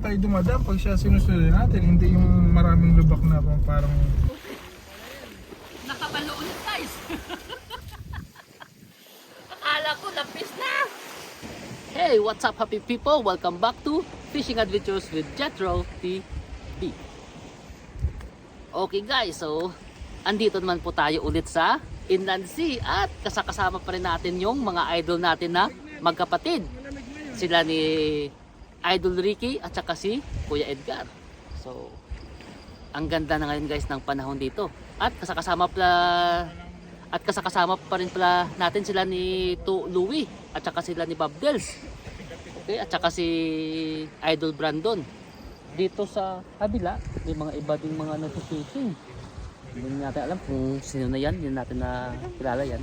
tayo dumadaan pag siya sinusunod natin. Hindi yung maraming lubak na parang... Nakabalo ulit guys. Akala ko lapis na. Hey, what's up happy people? Welcome back to Fishing Adventures with Jetro TV. Okay guys, so andito naman po tayo ulit sa Inland Sea at kasakasama pa rin natin yung mga idol natin na magkapatid. Sila ni Idol Ricky at saka si Kuya Edgar. So, ang ganda na ngayon guys ng panahon dito. At kasakasama pala at kasakasama pa rin pala natin sila ni Tu Louie at saka sila ni Bob Dels. Okay, at saka si Idol Brandon. Dito sa kabila, may mga iba ding mga nagsushooting. Hindi natin alam kung sino na yan, hindi natin na kilala yan.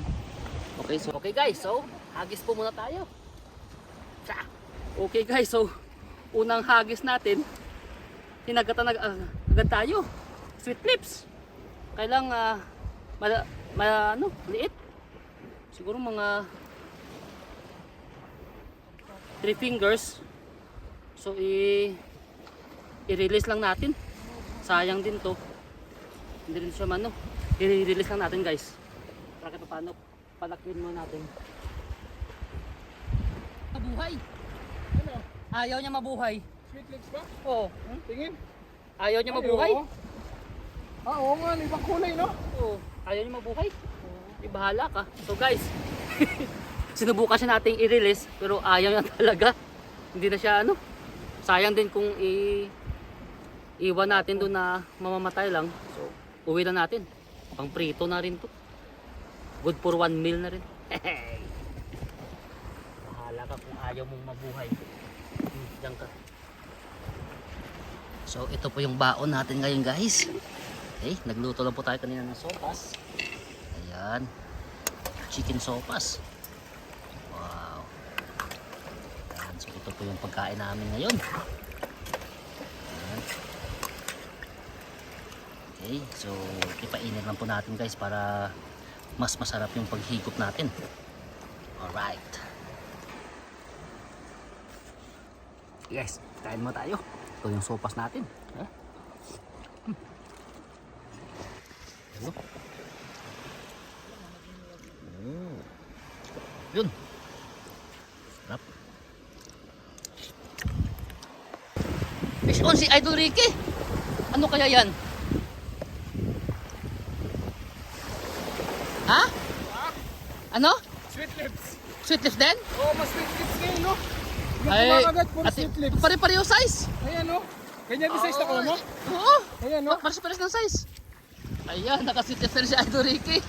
Okay, so okay guys, so hagis po muna tayo. Okay guys, so unang hagis natin, hinagatan ag ag- agad tayo. Sweet lips. Kailang ah mala, ma, ano, liit. Siguro mga 3 fingers. So i i-release lang natin. Sayang din to. Hindi rin siya mano. I-release lang natin guys. Para paano palakin mo natin. Mabuhay. Ayaw niya mabuhay. Sweet lips ba? Oo. Hmm? Tingin. Ayaw niya Ay, mabuhay. oo. Ah, oo nga. Ibang kulay, no? Oo. Ayaw niya mabuhay. Di bahala ka. So guys, sinubukan siya nating i-release pero ayaw niya talaga. Hindi na siya ano. Sayang din kung i iwan natin doon na mamamatay lang. So, uwi na natin. Pang prito na rin to. Good for one meal na rin. Bahala ka kung ayaw mong mabuhay. Diyan ka. So, ito po yung baon natin ngayon guys. Okay, nagluto lang po tayo kanina ng sopas. Ayan. Chicken sopas. Wow. Ayan, so ito po yung pagkain namin ngayon. Ayan. Okay, so ipainit lang po natin guys para mas masarap yung paghigop natin. Alright. Yes, kain mo tayo. Ito yung sopas natin. Ha? Ano? Mm. Yun. Sarap. Fish on si Idol Ricky. Ano kaya yan? Ha? Ano? Sweet lips. Sweet lips din? Oo, mas sweet lips ngayon, no? Ay, kumakagat, puro lips. pare-pareho size. Ayan, no? Ganyan din size na ko mo? Oo. Ayan, no? Pares-pares ng size. Ayan, naka-sweet lips na rin si Idol Ricky.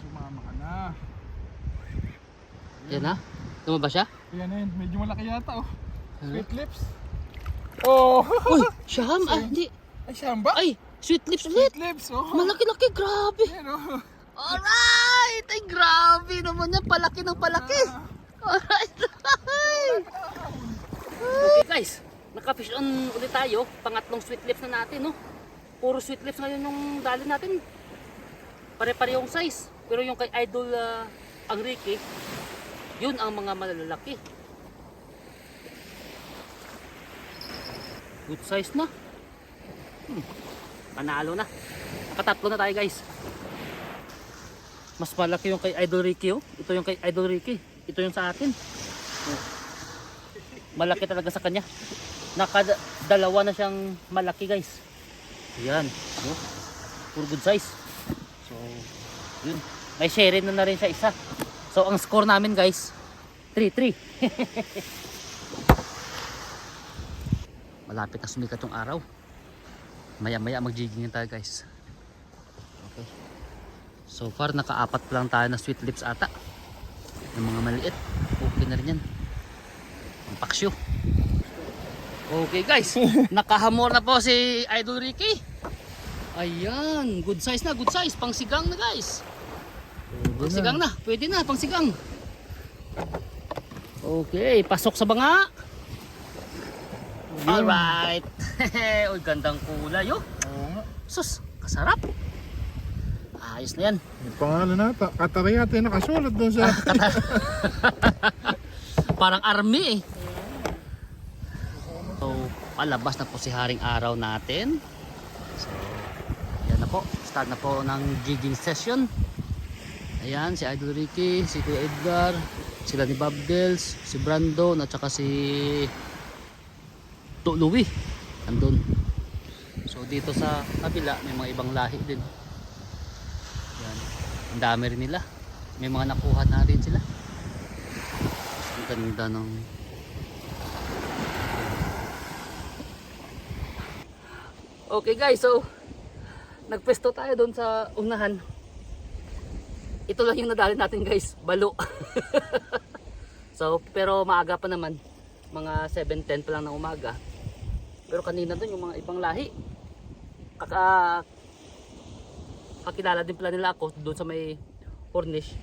Sumama ka na. Yan ha? Tumaba siya? Ayan na yun. Medyo malaki yata, oh. Sweet lips. Oh! Uy, siyam. Ah, hindi. Ay, siyang ba? Ay, sweet lips ulit. Sweet lips, oh. Malaki-laki, grabe. Ayan, oh. Alright! Ay, grabe naman yan. Palaki ng palaki. Alright. okay guys, naka-fish on ulit tayo. Pangatlong sweet lips na natin, no? Puro sweet lips ngayon yung dali natin. Pare-parehong size. Pero yung kay Idol uh, ang Ricky, yun ang mga malalaki. Good size na. Hmm. Panalo na. Nakatatlo na tayo guys. Mas malaki yung kay Idol Ricky oh. Ito yung kay Idol Ricky. Ito yung sa atin. Malaki talaga sa kanya. Nakadalawa na siyang malaki guys. Yan. Oh. Puro good size. So, yun. May share na na rin siya isa. So, ang score namin guys, 3-3. Malapit na sumikat yung araw. Maya maya magjigingin tayo guys. Okay. So far nakaapat pa lang tayo na sweet lips ata. Yung mga maliit. Okay na rin yan. Ang paksyo. Okay guys. Nakahamor na po si Idol Ricky. Ayan. Good size na. Good size. Pangsigang na guys. Pangsigang na. Pwede na. Pangsigang. Okay. Pasok sa banga. Alright. Uy, gandang kulay oh. Sus, kasarap. Ayos na yan. Yung pangalan nata, Katariyate nakasulat doon sa... Parang army eh. So, palabas na po si Haring Araw natin. So, yan na po. Start na po ng jigging session. Ayan, si Idol Ricky, si Kuya Edgar, sila ni Bob Dels, si Brandon, at saka si To Louie. Andun. So, dito sa kabila, may mga ibang lahi din. Ang dami rin nila. May mga nakuha na rin sila. Ang ganda ng Okay guys, so nagpesto tayo doon sa unahan. Ito lang yung nadali natin guys, balo. so, pero maaga pa naman. Mga 7.10 pa lang ng umaga. Pero kanina doon yung mga ibang lahi. Kaka kakilala din pala nila ako doon sa may Cornish.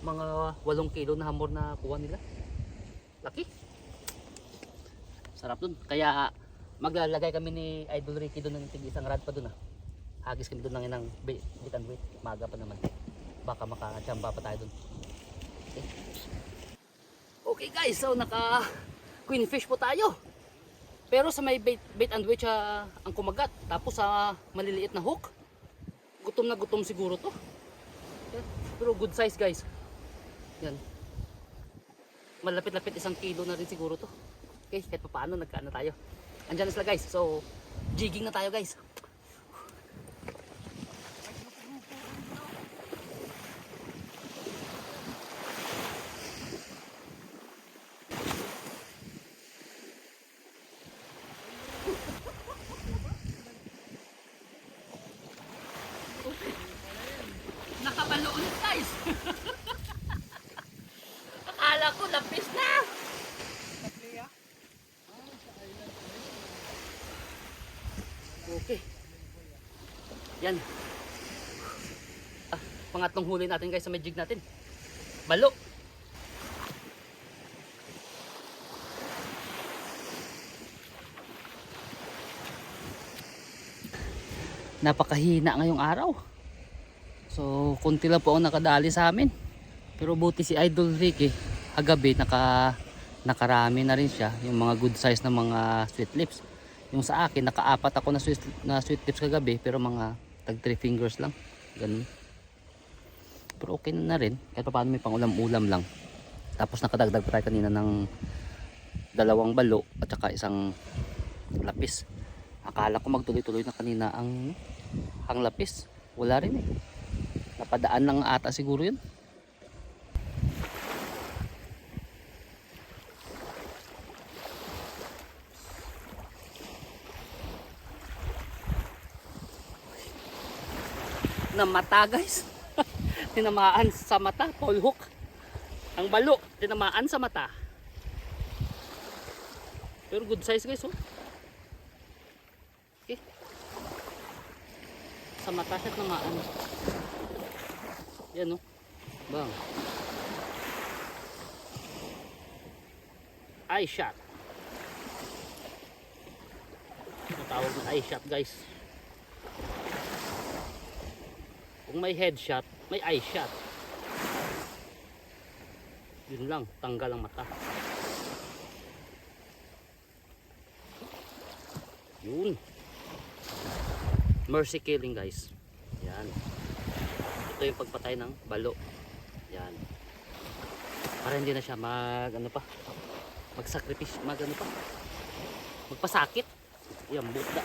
Mga 8 kilo na hamor na kuha nila. Laki. Sarap dun. Kaya maglalagay kami ni Idol Ricky doon ng tig isang rad pa doon ah. Hagis kami doon ng inang bit and weight. Maga pa naman. Baka makachamba pa tayo doon. Okay. okay guys, so naka queenfish po tayo. Pero sa may bait, bait and weight siya ang kumagat. Tapos sa maliliit na hook. Gutom na gutom siguro to. Pero good size guys. Yan. Malapit-lapit isang kilo na rin siguro to. Okay, kahit pa paano nagkaano tayo. Andyan na sila guys. So, jigging na tayo guys. Nakabalo ulit guys. Akala ko lapis na. Okay. Yan. Ah, pangatlong huli natin guys sa may jig natin. Balo. Napakahina ngayong araw. So, kunti lang po ang nakadali sa amin. Pero buti si Idol Ricky, agabi naka nakarami na rin siya, yung mga good size na mga sweet lips. Yung sa akin, nakaapat ako na sweet, na sweet lips kagabi, pero mga tag 3 fingers lang. Ganun. Pero okay na, na rin, kahit pa paano may pangulam-ulam lang. Tapos nakadagdag pa tayo kanina ng dalawang balo at saka isang lapis. Akala ko magtuloy-tuloy na kanina ang ang lapis. Wala rin eh. Napadaan lang ata siguro yun. Na mata guys. Tinamaan sa mata Paul hook. Ang balo tinamaan sa mata. Pero good size guys oh. Okay. Sa mata siya tinamaan. Yan oh. Bang. Eye shot. Ang tawag ng eye shot guys kung may headshot, may eye shot. Yun lang, tanggal ang mata. Yun. Mercy killing guys. Yan. Ito yung pagpatay ng balo. Yan. Para hindi na siya mag ano pa. Magsakripisyo, mag ano pa. Magpasakit. Yan, buta.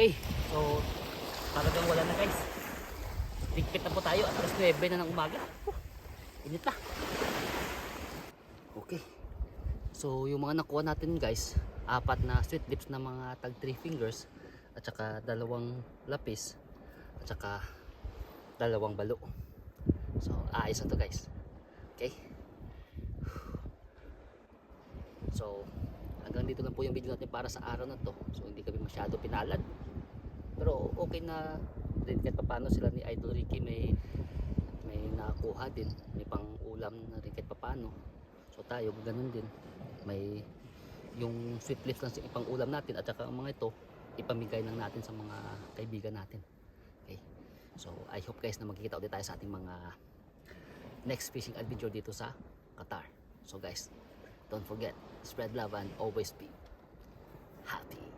Okay, so talagang wala na guys. Tigpit na po tayo at alas 9 na ng umaga. Huh, init na. Okay. So yung mga nakuha natin guys, apat na sweet lips na mga tag 3 fingers at saka dalawang lapis at saka dalawang balo. So ayos na to guys. Okay. So hanggang dito lang po yung video natin para sa araw na to so hindi kami masyado pinalad pero okay na din kahit paano sila ni Idol Ricky may may nakuha din may pang ulam na rin kahit paano so tayo ganun din may yung sweet lips lang ipang ulam natin at saka ang mga ito ipamigay lang natin sa mga kaibigan natin. Okay. So I hope guys na magkikita ulit tayo sa ating mga next fishing adventure dito sa Qatar. So guys, don't forget, spread love and always be happy.